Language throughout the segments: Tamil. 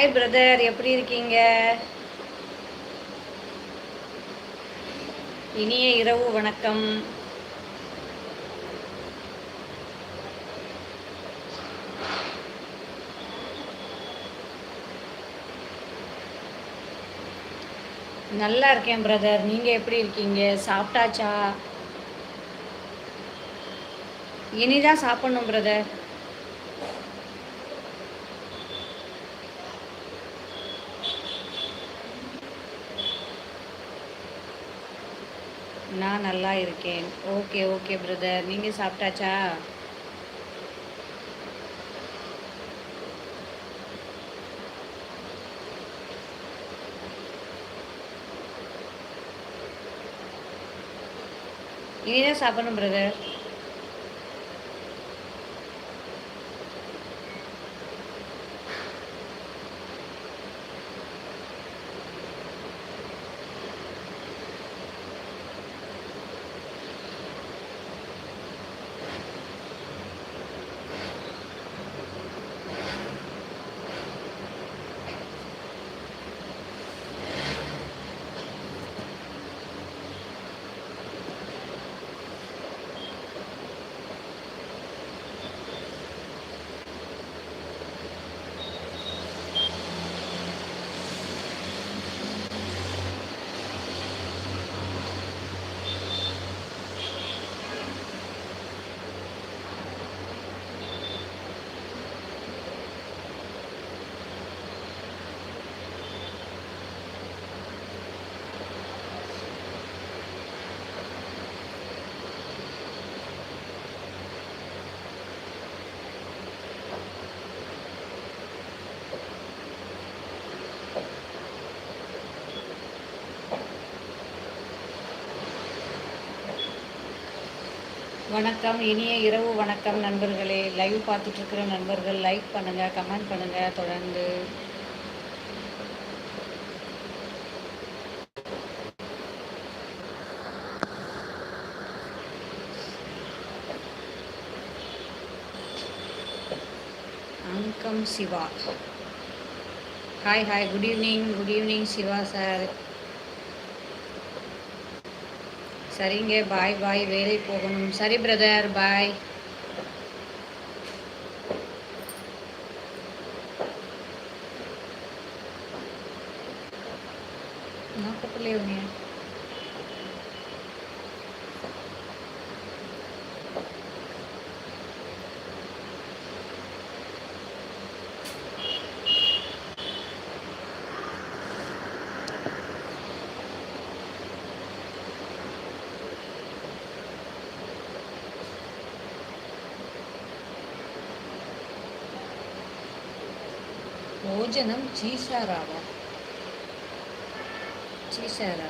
ஹாய் பிரதர் எப்படி இருக்கீங்க? இனிய இரவு வணக்கம். நல்லா இருக்கேன் பிரதர் நீங்கள் எப்படி இருக்கீங்க? சாப்பிட்டாச்சா? இனிதான் சாப்பிடணும் பிரதர் நான் நல்லா இருக்கேன். ஓகே ஓகே பிரதர் நீங்கள் சாப்பிட்டாச்சா? இனிதான் சாப்பிடணும் பிரதர் வணக்கம் இனிய இரவு வணக்கம் நண்பர்களே. லைவ் பார்த்துட்ருக்கிற நண்பர்கள் லைக் பண்ணுங்க கமெண்ட் பண்ணுங்க தொடர்ந்து. அங்கம் Siva. Hi hi good evening good evening Siva sir சரிங்க பாய் பாய் வேலை போகணும். சரி பிரதர் பாய் భోజనం చీసారావా చీసారా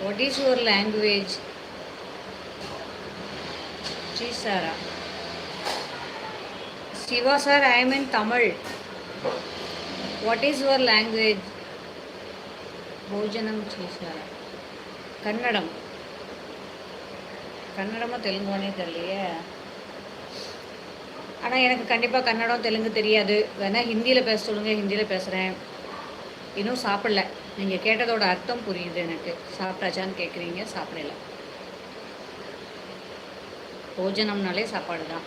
what is your language చీసారా Shiva sir I'm in Tamil what is your language భోజనం చేశారా కన్నడం కన్నడమో తెలుగునే తెలియే ஆனால் எனக்கு கண்டிப்பாக கன்னடம் தெலுங்கு தெரியாது. வேணால் ஹிந்தியில் பேச சொல்லுங்கள் ஹிந்தியில் பேசுகிறேன் இன்னும் சாப்பிடல. நீங்கள் கேட்டதோட அர்த்தம் புரியுது எனக்கு. சாப்பிட்டாச்சான்னு கேட்குறீங்க சாப்பிடல. போஜனம்னாலே சாப்பாடு தான்.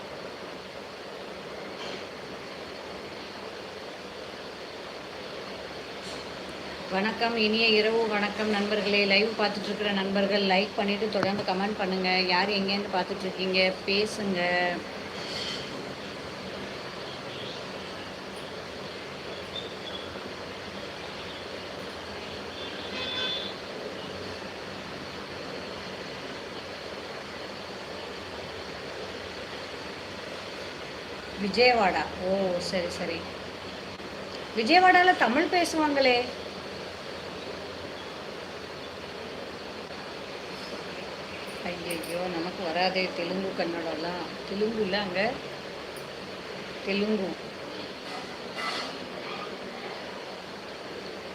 வணக்கம் இனிய இரவு வணக்கம் நண்பர்களே. லைவ் பார்த்துட்டு இருக்கிற நண்பர்கள் லைக் பண்ணிவிட்டு தொடர்ந்து கமெண்ட் பண்ணுங்கள் யார் எங்கேருந்து பார்த்துட்ருக்கீங்க? பேசுங்க. விஜயவாடா? ஓ சரி சரி. விஜயவாடாவில் தமிழ் பேசுவாங்களே? ஐயோ நமக்கு வராதே. தெலுங்கு கன்னடம்லாம். தெலுங்குல அங்கே. தெலுங்கு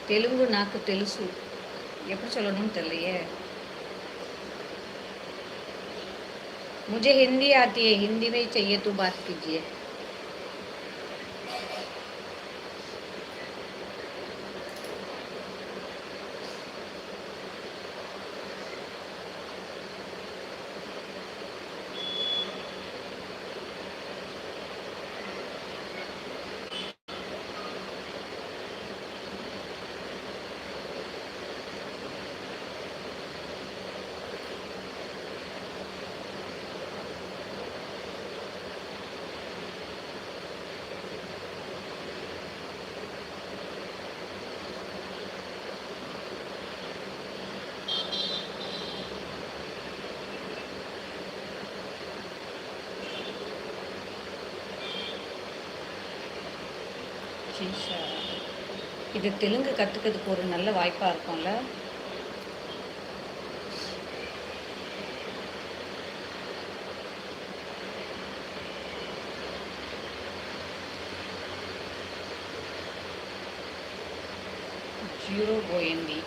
தெலுங்கு நாக்கு தெலுசு. எப்படி சொல்லணும்னு தெரியலையே. मुझे ஹிந்தி आती है हिंदी में ही चाहिए तो சீஷா uh, இது தெலுங்கு கற்றுக்கிறதுக்கு ஒரு நல்ல வாய்ப்பாக இருக்கும்ல? ஜீரோ கோயந்தி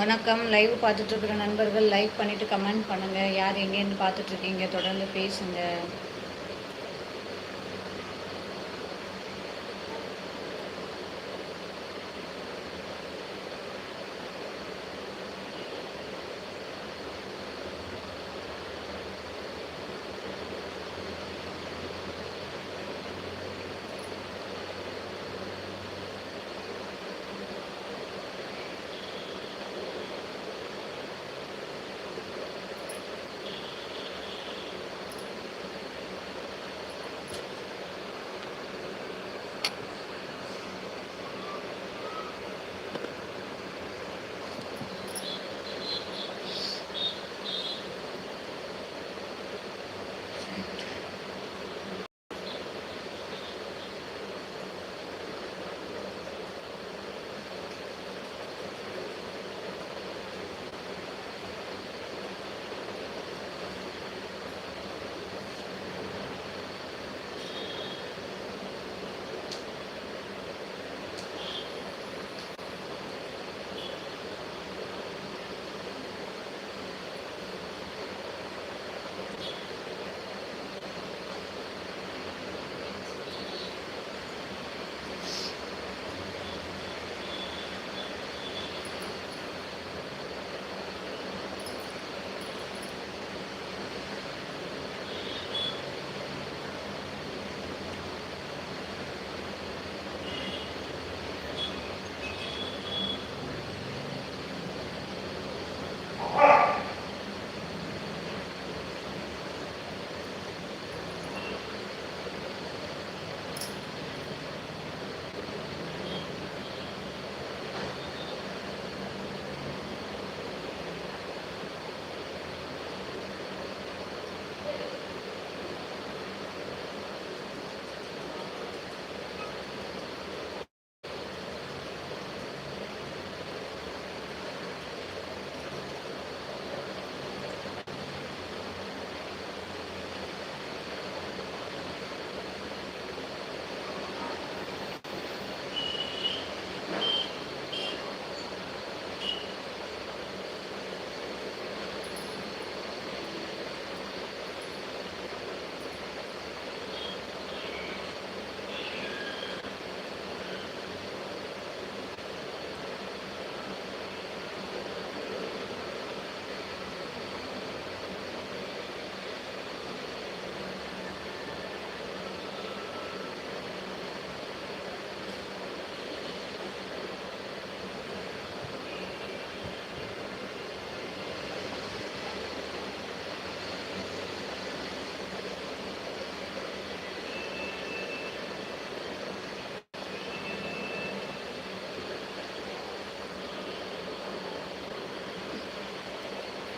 வணக்கம். லைவ் பார்த்துட்ருக்குற நண்பர்கள் லைக் பண்ணிவிட்டு கமெண்ட் பண்ணுங்கள் யார் எங்கேருந்து பார்த்துட்ருக்கீங்க தொடர்ந்து பேசுங்கள்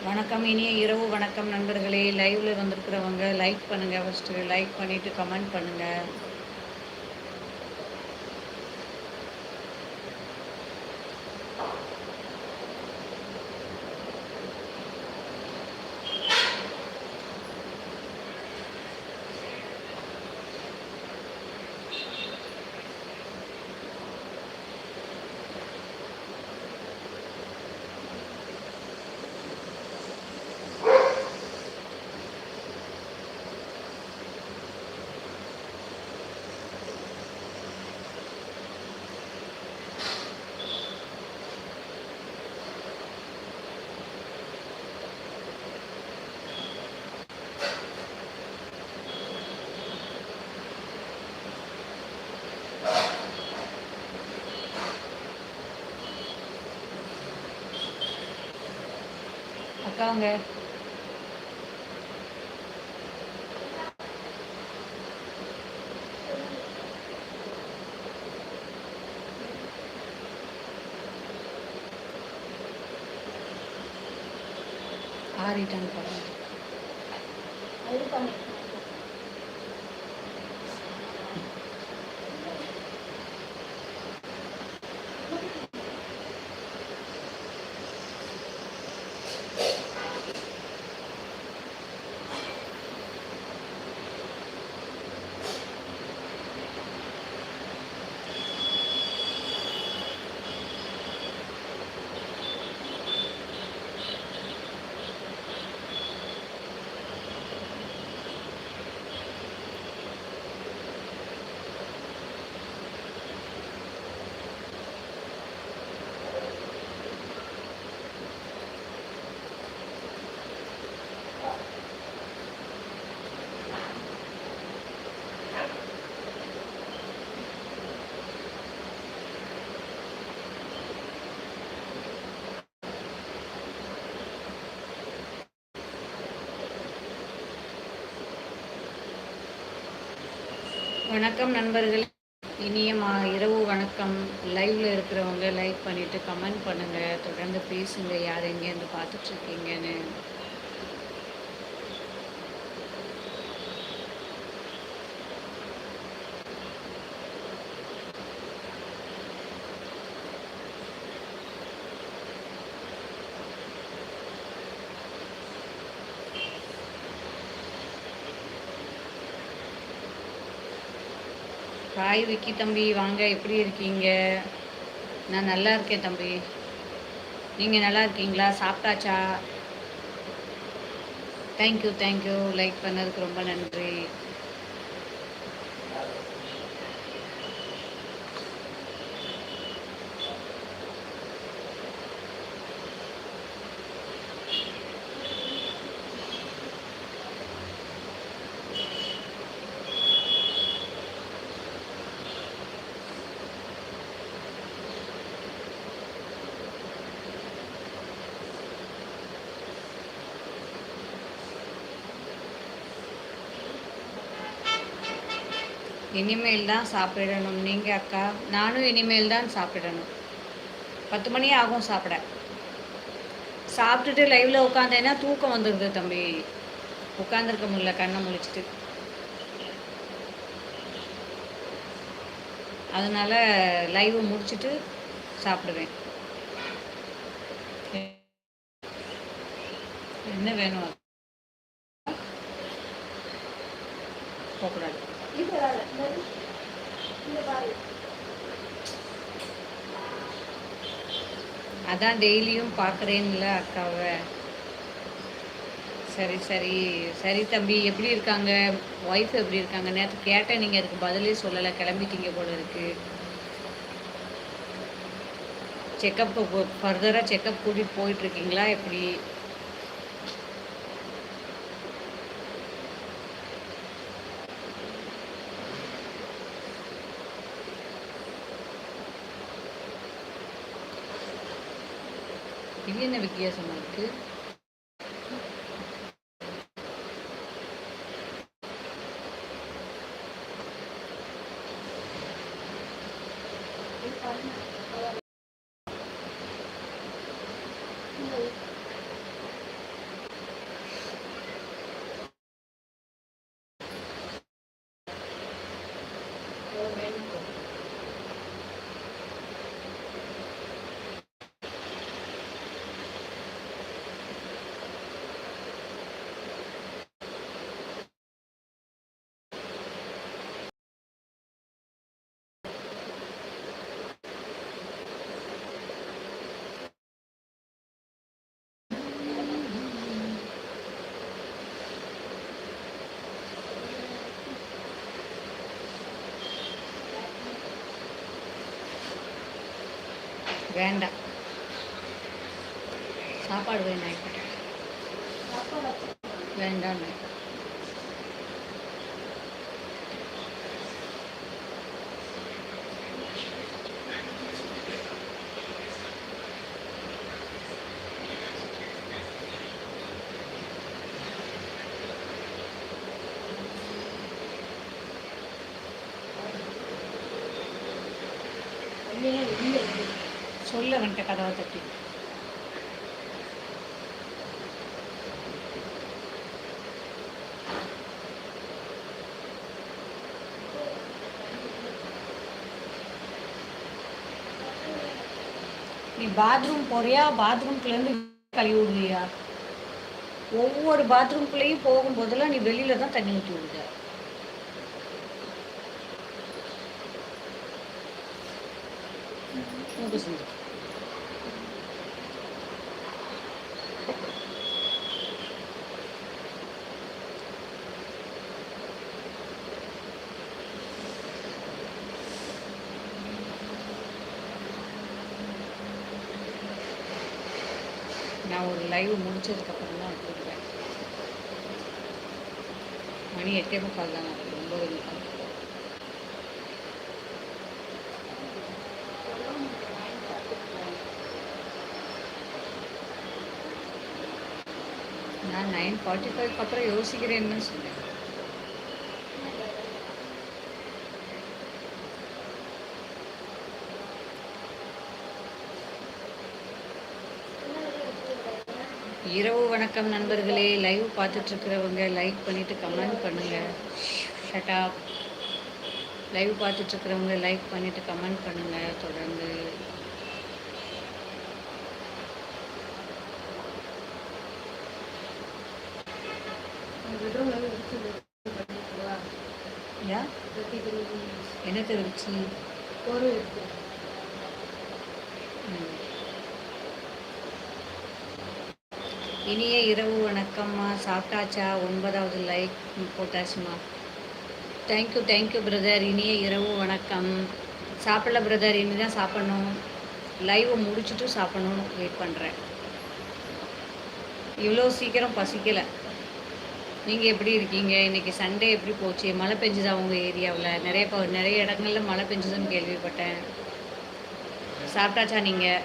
வணக்கம் இனிய இரவு வணக்கம் நண்பர்களே. லைவ்ல வந்திருக்கிறவங்க லைக் பண்ணுங்க ஃபஸ்ட்டு லைக் பண்ணிட்டு கமெண்ட் பண்ணுங்க. இருக்காங்க ஆறிட்டான்னு பாருங்க அது பண்ணி வணக்கம் நண்பர்கள். இனிய மா இரவு வணக்கம். லைவ்ல இருக்கிறவங்க லைக் பண்ணிட்டு கமெண்ட் பண்ணுங்க. தொடர்ந்து பேசுங்க. யார் எங்கேருந்து பார்த்துட்டு ஹாய் விக்கி தம்பி. வாங்க எப்படி இருக்கீங்க? நான் நல்லா இருக்கேன் தம்பி. நீங்கள் நல்லா இருக்கீங்களா? சாப்பிட்டாச்சா? தேங்க்யூ தேங்க்யூ லைக் பண்ணதுக்கு ரொம்ப நன்றி. இனிமேல் தான் சாப்பிடணும். நீங்கள் அக்கா நானும் இனிமேல் தான் சாப்பிடணும். பத்து மணி ஆகும் சாப்பிட. சாப்பிட்டுட்டு லைவில் உட்காந்தேன்னா தூக்கம் வந்துடுது தம்பி. உட்காந்துருக்க முடியல கண்ணை முழிச்சிட்டு. அதனால் லைவ் முடிச்சிட்டு சாப்பிடுவேன். என்ன வேணும்? போகக்கூடாது. அதான் டெய்லியும் பார்க்குறேன்ல அக்காவை. சரி சரி. சரி தம்பி எப்படி இருக்காங்க? ஒய்ஃப் எப்படி இருக்காங்க? நேற்று கேட்டேன் நீங்கள் அதுக்கு பதிலே சொல்லலை. கிளம்பிட்டீங்க போல இருக்கு. செக்கப் ஃபர்தராக செக்கப் கூட்டிகிட்டு போயிட்டுருக்கீங்களா எப்படி? இது என்ன வித்தியாசமாக இருக்குது வேண்டாம். சாப்பாடு வேணாம் சாப்பாடு வேண்டாம். வந்துட்ட கதவை தட்டி நீ பாத்ரூம் போறியா? பாத்ரூம்குள்ளேருந்து கழுவி விடுவியா ஒவ்வொரு பாத்ரூம்குள்ளேயும் போகும்போதெல்லாம் நீ வெளியில தான் தண்ணி ஊற்றி விடுத மூக்கு செஞ்சு நான் ஒரு லைவ் முடிச்சதுக்கப்புறம் தான் கொடுப்பேன் மணி எட்டே முக்கால் தான் ஆகுது ஒம்பது முக்கால் நான் நைன் ஃபார்ட்டி ஃபைவ்க்கு அப்புறம் யோசிக்கிறேன்னு இரவு வணக்கம் நண்பர்களே. லைவ் பார்த்துட்டு இருக்கிறவங்க லைக் பண்ணிட்டு கமெண்ட் பண்ணுங்க. ஷட்டா லைவ் பார்த்துட்டு இருக்கிறவங்க லைக் பண்ணிட்டு கமெண்ட் பண்ணுங்க. தொடர்ந்து. என்ன தெரிவிச்சு? ஒரு இருக்கு ம். இனிய இரவு வணக்கம்மா. சாப்பிட்டாச்சா? ஒன்பதாவது like போட்டாச்சுமா. Thank you thank you brother இனிய இரவு வணக்கம். சாப்பிடல பிரதர் இனி தான் சாப்பிடணும் லைவை முடிச்சுட்டு சாப்பிடணும்னு வெயிட் பண்ணுறேன் இவ்வளோ சீக்கிரம் பசிக்கலை. நீங்கள் எப்படி இருக்கீங்க? இன்றைக்கி சண்டே எப்படி போச்சு? மழை பெஞ்சுதா உங்கள் ஏரியாவில்? நிறைய நிறைய இடங்கள்ல மழை பெஞ்சுதுன்னு கேள்விப்பட்டேன். சாப்பிட்டாச்சா நீங்கள்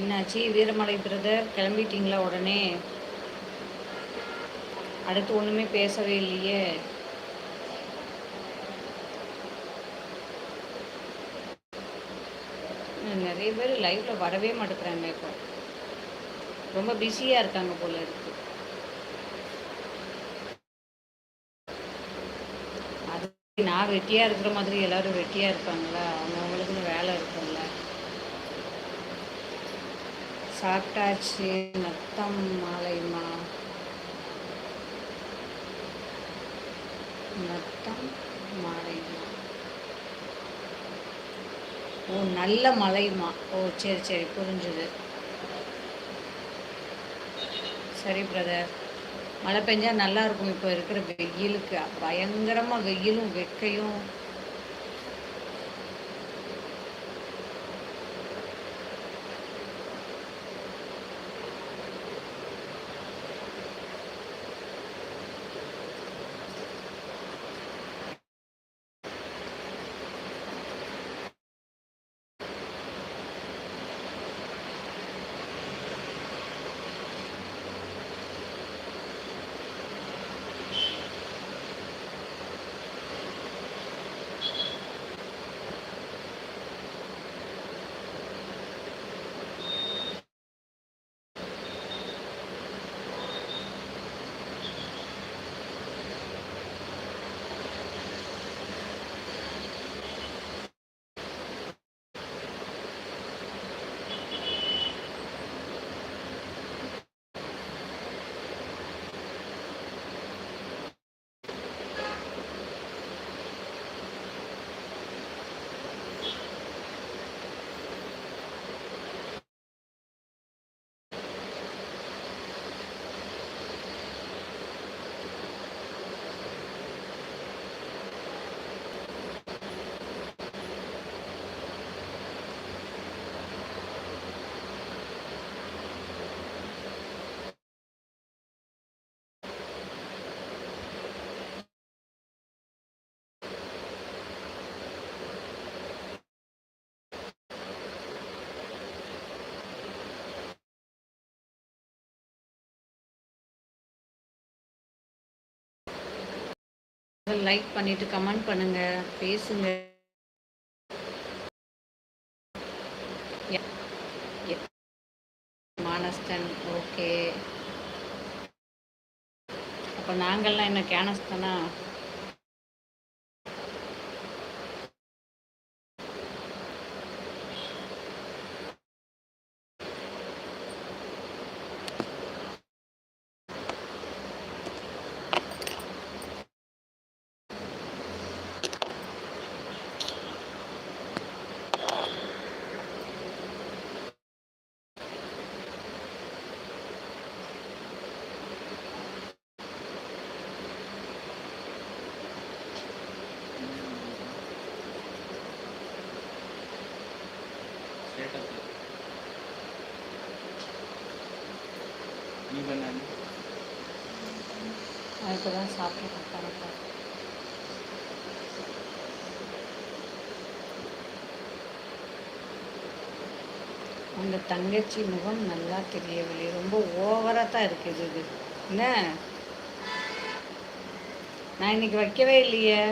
என்னாச்சு? வீரமலை பிரதர் கிளம்பிட்டீங்களா உடனே? அடுத்து ஒன்றுமே பேசவே இல்லையே. நிறைய பேர் லைவ்ல வரவே மாட்டேங்கிறாங்க இப்போ. ரொம்ப பிஸியாக இருக்காங்க போல இருக்கு. அது நான் வெட்டியாக இருக்கிற மாதிரி எல்லாரும் வெட்டியாக இருப்பாங்களா? அவங்கவுங்களுக்குன்னு வேலை இருக்கும்ல. சாப்பிட்டாச்சு. நத்தம் மாலைமா நத்தம் மாலைமா ஓ நல்ல மலைமா ஓ சரி சரி புரிஞ்சுது. சரி பிரதர் மழை பெஞ்சா நல்லா இருக்கும். இப்போ இருக்கிற வெயிலுக்கு. பயங்கரமாக வெயிலும் வெக்கையும். லைக் பண்ணிட்டு கமெண்ட் பண்ணுங்க பேசுங்க. மானஸ்தன் ஓகே அப்போ நாங்கள்லாம் என்ன கேனஸ்தானா ஸ்டேட்டஸ் நீ பண்ண அதுக்கு தான் சாப்பிட்டு கரெக்டாக இந்த தங்கச்சி முகம் நல்லா தெரியவில்லை. ரொம்ப ஓவராக தான் இருக்குது இது. என்ன? நான் இன்னைக்கு வைக்கவே இல்லையே.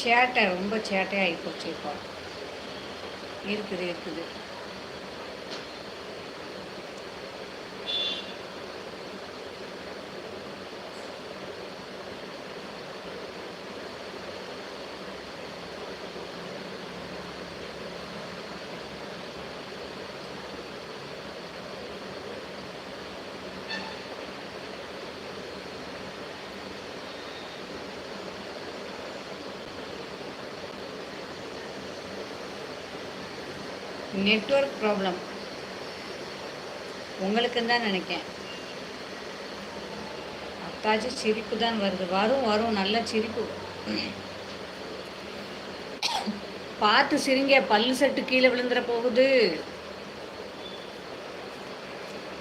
சேட்டை ரொம்ப சேட்டையாகி போச்சு இப்போ. இருக்குது இருக்குது. நெட்வொர்க் ப்ராப்ளம் உங்களுக்குன்னு தான் நினைக்கேன். அத்தாச்சி சிரிப்பு தான் வருது. வரும் வரும். நல்ல சிரிப்பு. பார்த்து சிரிங்க. பல்லு செட்டு கீழே விழுந்துற போகுது.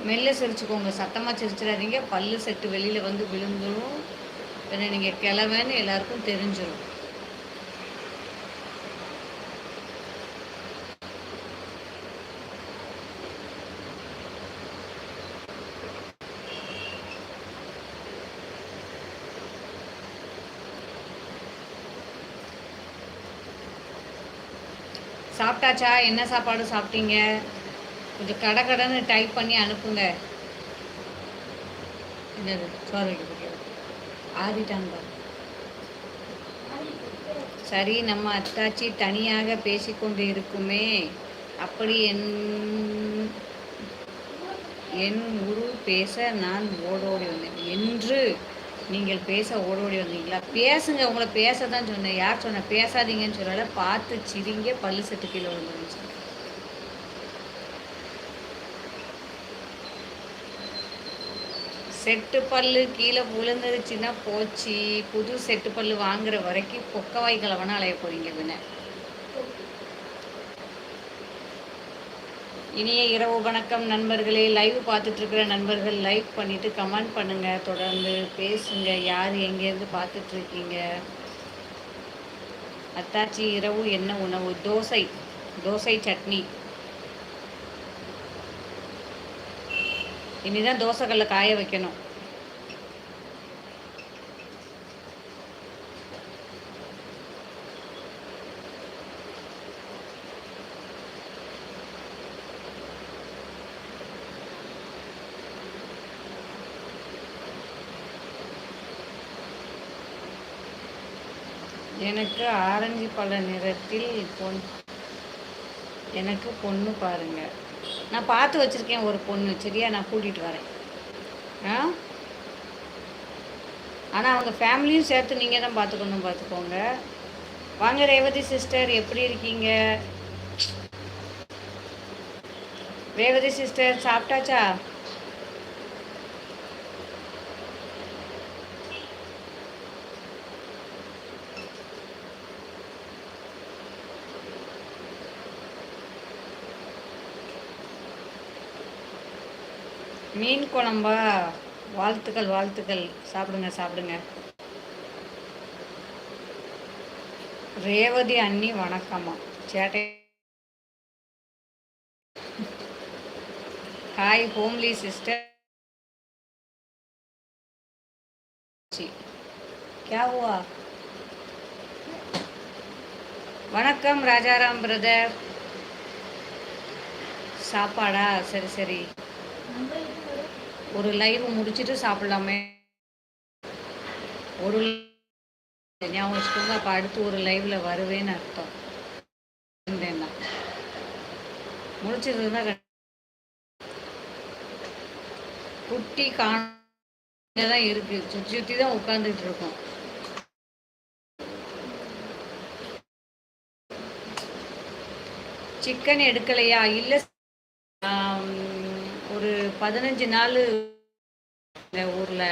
மெல்ல சிரிச்சுக்கோங்க. சத்தமாக சிரிச்சிடாதீங்க. பல்லு செட்டு வெளியில் வந்து விழுந்துடும் பின்ன நீங்கள் கிளவன்னு எல்லாருக்கும் தெரிஞ்சிடும் சாப்பிட்டாச்சா? என்ன சாப்பாடு சாப்பிட்டீங்க? கொஞ்சம் கடை கடைன்னு டைப் பண்ணி அனுப்புங்க. என்னது? சோறு வைக்க பிடிக்காது ஆறிட்டாங்க சரி நம்ம அத்தாச்சி தனியாக பேசிக்கொண்டு இருக்குமே. அப்படி என் என் உரு பேச நான் ஓடோடி வந்தேன். என்று நீங்கள் பேச ஓடோடி வந்தீங்களா? பேசுங்க உங்களை பேச தான் சொன்னேன். யார் சொன்ன? பேசாதீங்கன்னு சொல்லலை பார்த்து சிரிங்க பல்லு செட்டு கீழே விழுந்துருச்சு செட்டு பல்லு கீழே விழுந்துருச்சுன்னா போச்சு. புது செட்டு பல்லு வாங்குற வரைக்கும் பொக்கவாய் கிழவனா அலைய போறீங்க பின்ன. இனிய இரவு வணக்கம் நண்பர்களே. லைவ் பார்த்துட்ருக்கிற நண்பர்கள் லைக் பண்ணிவிட்டு கமெண்ட் பண்ணுங்கள் தொடர்ந்து பேசுங்க. யார் எங்கேருந்து பார்த்துட்டு இருக்கீங்க அத்தாச்சி இரவு என்ன உணவு? தோசை. தோசை சட்னி. இனிதான் தோசைகளில் காய வைக்கணும். எனக்கு ஆரஞ்சு பழ நிறத்தில் பொன் எனக்கு பொண்ணு பாருங்க. நான் பார்த்து வச்சுருக்கேன் ஒரு பொண்ணு சரியா? நான் கூட்டிகிட்டு வரேன். ஆ? ஆனால் அவங்க ஃபேமிலியும் சேர்த்து நீங்கள் தான் பார்த்துக்கணும் பார்த்துக்கோங்க. வாங்க ரேவதி சிஸ்டர் எப்படி இருக்கீங்க? ரேவதி சிஸ்டர் சாப்பிட்டாச்சா? மீன் குழம்பா வாழ்த்துக்கள் வாழ்த்துக்கள் சாப்பிடுங்க சாப்பிடுங்க ரேவதி அண்ணி வணக்கம்மா சேட்டை ஹாய் ஹோம்லி சிஸ்டர் क्या हुआ வணக்கம் ராஜாராம் பிரதர் சாப்பாடா சரி சரி ஒரு லைவ் முடிச்சிட்டு சாப்பிடலாமே. ஒரு ஞாபகம் வச்சுக்கோங்க அப்போ அடுத்து ஒரு லைவ்ல வருவேன்னு அர்த்தம். இருந்தேன்னா முடிச்சிருந்தா குட்டி காண தான் இருக்கு. சுற்றி சுற்றி தான் உட்காந்துட்டு இருக்கோம். சிக்கன் எடுக்கலையா? இல்லை பதினஞ்சு நாள் ஊரில்.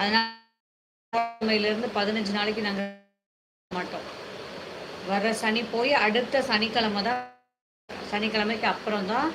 அதனால இருந்து பதினஞ்சு நாளைக்கு நாங்கள் மாட்டோம். வர சனி போய் அடுத்த சனிக்கிழமை தான் சனிக்கிழமைக்கு அப்புறம் தான்